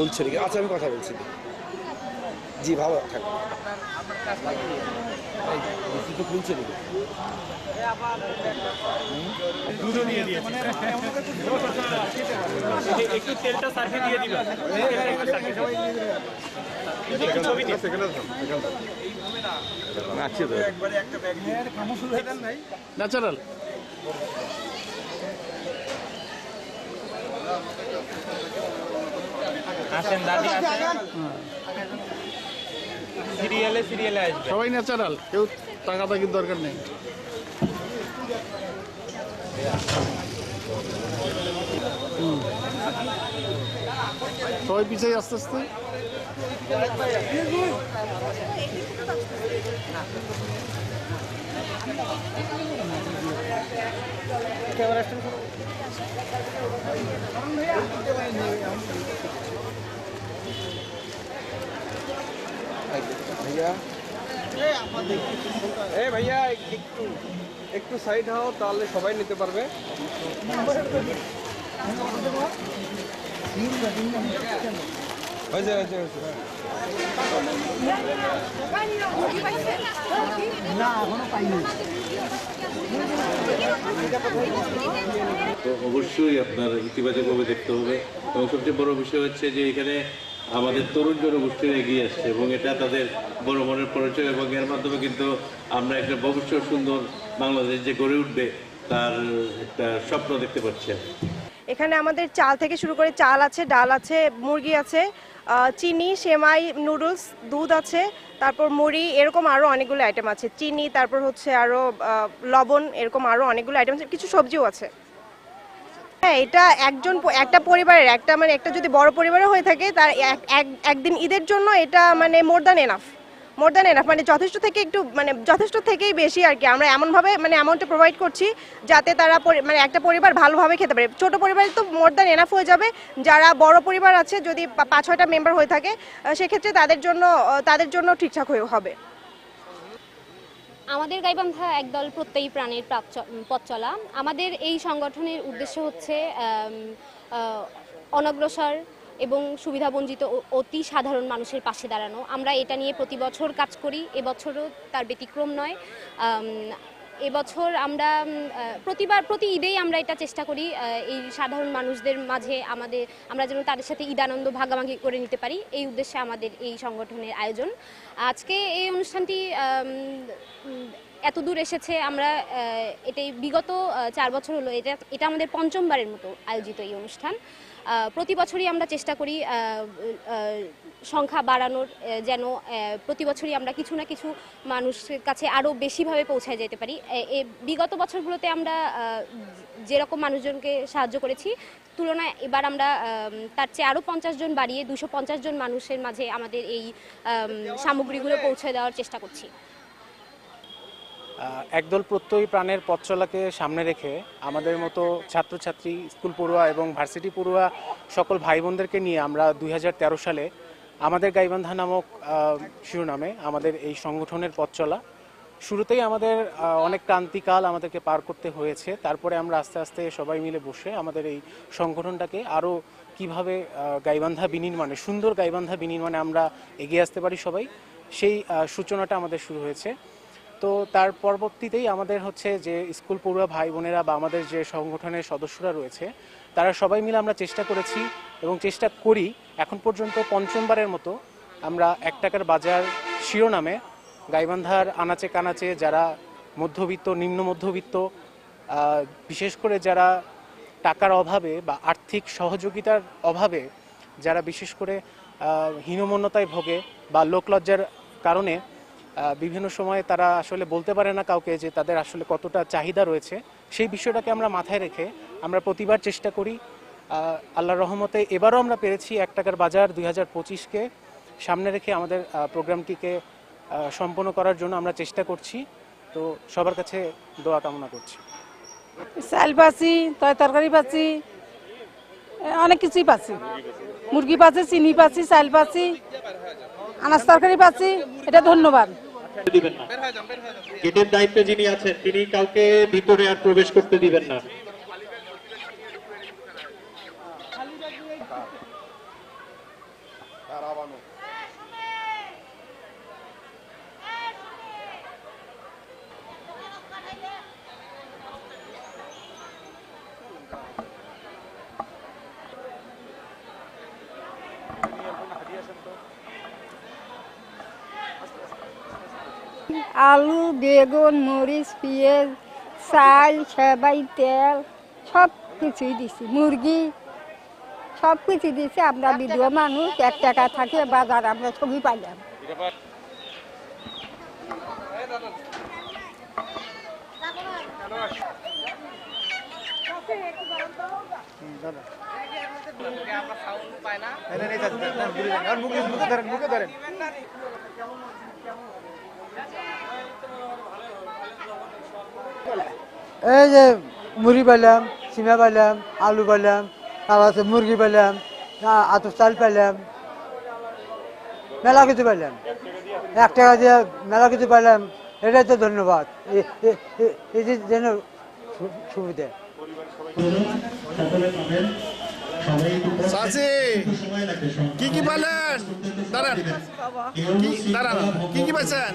ফুলছড়ি আচ্ছা আমি কথা বলছি। জি ভালো থাকবে এই, তো ফুলছড়ি দুধও একটু তেলটা সার্ফে দিয়ে দিবেন একটু ছবি দিন ন্যাচারাল আসেন দাদি আসেন। সিরিয়ালে সিরিয়ালে আসবে। সবাই ন্যাচারাল কেউ টাকা টাকির দরকার নেই। হুম। সবাই পিছিয়ে আস্তে আস্তে। ভাইয়া এ ভাইয়া একটু একটু সাইড হও তাহলে সবাই নিতে পারবে হয়েছে তো অবশ্যই আপনার ইতিবাচকভাবে দেখতে হবে। এবং সবচেয়ে বড় বিষয় হচ্ছে যে এখানে আমাদের তরুণ জনগোষ্ঠীর এগিয়ে আসছে এবং এটা তাদের বড় মনের পরিচয় এবং এর মাধ্যমে কিন্তু আমরা একটা ভবিষ্যৎ সুন্দর বাংলাদেশ যে গড়ে উঠবে তার একটা স্বপ্ন দেখতে পাচ্ছি এখানে আমাদের চাল থেকে শুরু করে চাল আছে, ডাল আছে, মুরগি আছে চিনি, সেমাই, নুডলস, দুধ আছে, তারপর মুড়ি, এরকম আরও অনেকগুলো আইটেম আছে। চিনি, তারপর হচ্ছে আরও লবণ, এরকম আরও অনেকগুলো আইটেম আছে, কিছু সবজিও আছে। হ্যাঁ এটা একজন একটা পরিবারের, একটা মানে একটা যদি বড় পরিবারও হয়ে থাকে, তার এক- এক- একদিন ঈদের জন্য এটা মানে more than enough more than enough মানে যথেষ্ট থেকে একটু মানে যথেষ্ট থেকেই বেশি আর কি। আমরা এমনভাবে মানে অ্যামাউন্টটা প্রোভাইড করছি যাতে তারা মানে একটা পরিবার ভালোভাবে খেতে পারে। ছোট পরিবারে তো মোর দ্যান এনাফ হয়ে যাবে। যারা বড় পরিবার আছে, যদি পাঁচ ছয়টা মেম্বার হয়ে থাকে সেক্ষেত্রে তাদের জন্য তাদের জন্য ঠিকঠাক হয়ে, হবে। আমাদের গাইবান্ধা একদল প্রত্যয়ী প্রাণের পথ চলা। আমাদের এই সংগঠনের উদ্দেশ্য হচ্ছে অনগ্রসর এবং সুবিধাবঞ্চিত অতি সাধারণ মানুষের পাশে দাঁড়ানো। আমরা এটা নিয়ে প্রতি বছর কাজ করি, এবছরও তার ব্যতিক্রম নয়। এবছর আমরা প্রতিবার, প্রতি ঈদেই আমরা এটা চেষ্টা করি এই সাধারণ মানুষদের মাঝে আমাদের, আমরা যেন তাদের সাথে ঈদ আনন্দ ভাগাভাগি করে নিতে পারি, এই উদ্দেশ্যে আমাদের এই সংগঠনের আয়োজন। আজকে এই অনুষ্ঠানটি এত দূর এসেছে, আমরা এটাই বিগত চার বছর হলো, এটা এটা আমাদের পঞ্চমবারের মতো আয়োজিত এই অনুষ্ঠান। প্রতি বছরই আমরা চেষ্টা করি সংখ্যা বাড়ানোর যেন প্রতি বছরই আমরা কিছু না কিছু মানুষের কাছে আরও বেশিভাবে পৌঁছায় যেতে পারি। বিগত বছরগুলোতে আমরা যেরকম মানুষজনকে সাহায্য করেছি, তুলনায় এবার আমরা তার চেয়ে আরও পঞ্চাশ জন বাড়িয়ে দুশো পঞ্চাশ জন মানুষের মাঝে আমাদের এই সামগ্রীগুলো পৌঁছে দেওয়ার চেষ্টা করছি। একদল প্রত্যয়ী প্রাণের পথ চলাকে সামনে রেখে আমাদের মতো ছাত্রছাত্রী, স্কুল পড়ুয়া এবং ভার্সিটি পড়ুয়া সকল ভাই বোনদেরকে নিয়ে আমরা দুই হাজার তেরো সালে আমাদের গাইবান্ধা নামক শিরোনামে আমাদের এই সংগঠনের পথ চলা। শুরুতেই আমাদের অনেক ক্রান্তিকাল আমাদেরকে পার করতে হয়েছে। তারপরে আমরা আস্তে আস্তে সবাই মিলে বসে আমাদের এই সংগঠনটাকে আরও কীভাবে গাইবান্ধা বিনির্মাণে, সুন্দর গাইবান্ধা বিনির্মাণে আমরা এগিয়ে আসতে পারি সবাই, সেই সূচনাটা আমাদের শুরু হয়েছে। তো তার পরবর্তীতেই আমাদের হচ্ছে যে স্কুল পড়ুয়া ভাই বোনেরা বা আমাদের যে সংগঠনের সদস্যরা রয়েছে তারা সবাই মিলে আমরা চেষ্টা করেছি এবং চেষ্টা করি, এখন পর্যন্ত পঞ্চমবারের মতো আমরা এক টাকার বাজার শিরোনামে গাইবান্ধার আনাচে কানাচে যারা মধ্যবিত্ত, নিম্ন মধ্যবিত্ত বিশেষ করে যারা টাকার অভাবে বা আর্থিক সহযোগিতার অভাবে, যারা বিশেষ করে হীনমন্যতায় ভোগে বা লোকলজ্জার কারণে বিভিন্ন সময়ে তারা আসলে বলতে পারে না কাউকে যে তাদের আসলে কতটা চাহিদা রয়েছে, সেই বিষয়টাকে আমরা মাথায় রেখে আমরা প্রতিবার চেষ্টা করি আল্লাহর রহমতে এবারও আমরা পেরেছি এক টাকার বাজার দুই হাজার পঁচিশকে। সামনে রেখে আমাদের প্রোগ্রামটিকে সম্পন্ন করার জন্য আমরা চেষ্টা করছি। তো সবার কাছে দোয়া কামনা করছি। চাল পাচ্ছি তয় তরকারি পাচ্ছি অনেক কিছুই পাচ্ছি মুরগি পাচ্ছি চিনি পাচ্ছি চাল পাচ্ছি আনাজ তরকারি পাচ্ছি এটা ধন্যবাদ। দিবেন না। গেটের দায়িত্বে যিনি আছেন তিনি কাউকে ভিতরে আর প্রবেশ করতে দিবেন না। আলু, বেগুন, মরিচ, পেঁয়াজ, চাল, সেবাই, তেল সব কিছুই দিছি। মুরগি সব কিছু দিছি। আমরা বিধবা মানুষ, এক টাকা থাকে, বাজার আমরা সবই পাইলাম। এই যে মুড়ি পাইলাম সিমা পাইলাম আলু পাইলাম তারপর আছে মুরগি পাইলাম আত চাল পাইলাম মেলা কিছু পাইলাম এক টাকা দিয়ে মেলা কিছু পাইলাম এটাই তো ধন্যবাদ এই যে যেন সুবিধা চাচি কি কি পালেন? দাঁড়ান। কি দাঁড়ান। কি কি পাইছেন?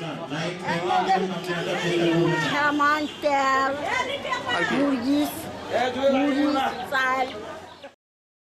মুরগি চাল